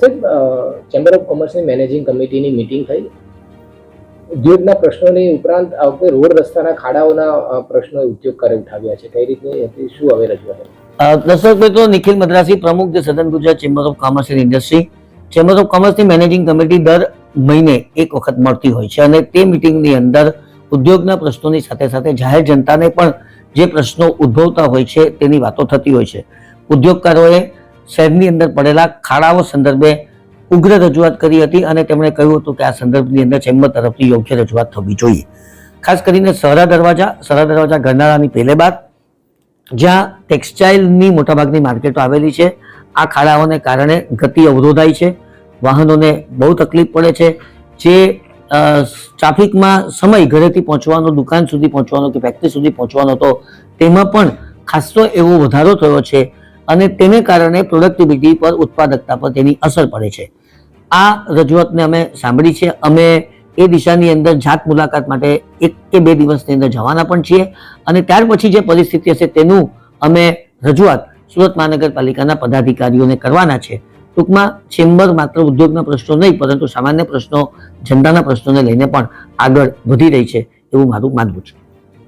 Chamber of કોમર્સની managing કમિટીની meeting થઈ. ઉદ્યોગના પ્રશ્નોની ઉપરાંત આ વખતે રોડ રસ્તાના ખાડાઓના પ્રશ્નો પ્રશ્નો ઉદ્યોગકારે ઉઠાવ્યા છે. કઈ રીતે શું હવે રજૂઆત અ, દર્શકભાઈ તો નિખિલ મદ્રાસી પ્રમુખ જે સદન Gujarat chamber of commerce and industry chamber of કોમર્સની managing committee દર મહિને એક વખત મળતી હોય છે અને તે મિટિંગની અંદર ઉદ્યોગના પ્રશ્નોની સાથે સાથે જાહેર જનતાને પણ જે પ્રશ્નો ઉદ્ભવતા હોય છે તેની વાતો થતી હોય છે. ઉદ્યોગકારોએ શહેરની અંદર પડેલા ખાડાઓ સંદર્ભે ઉગ્ર રજૂઆત કરી હતી અને તેમણે કહ્યું હતું કે આ સંદર્ભની અંદર ચેમ્બર તરફથી યોગ્ય રજૂઆત થવી જોઈએ. ખાસ કરીને સહરા દરવાજા સહરા દરવાજા ગરનાળાની પહેલે બાદ જ્યાં ટેક્સટાઇલની મોટાભાગની માર્કેટો આવેલી છે. આ ખાડાઓને કારણે ગતિ અવરોધાય છે. વાહનોને બહુ તકલીફ પડે છે. જે ટ્રાફિકમાં સમય ઘરેથી પહોંચવાનો, દુકાન સુધી પહોંચવાનો કે ફેક્ટરી સુધી પહોંચવાનો હતો, તેમાં પણ ખાસો એવો વધારો થયો છે. અને તેને કારણે પ્રોડક્ટિવિટી પર ઉત્પાદકતા પર તેની અસર પડે છે. આ રજૂઆતને અમે સાંભળી છે. અમે એ દિશાની અંદર જાત મુલાકાત માટે એક કે બે દિવસની અંદર જવાના પણ છીએ અને ત્યાર પછી જે પરિસ્થિતિ હશે તેનું અમે રજૂઆત સુરત મહાનગરપાલિકાના પદાધિકારીઓને કરવાના છે. ટૂંકમાં ચેમ્બર માત્ર ઉદ્યોગના પ્રશ્નો નહીં, પરંતુ સામાન્ય પ્રશ્નો, જનતાના પ્રશ્નોને લઈને પણ આગળ વધી રહી છે એવું મારું માનવું છે.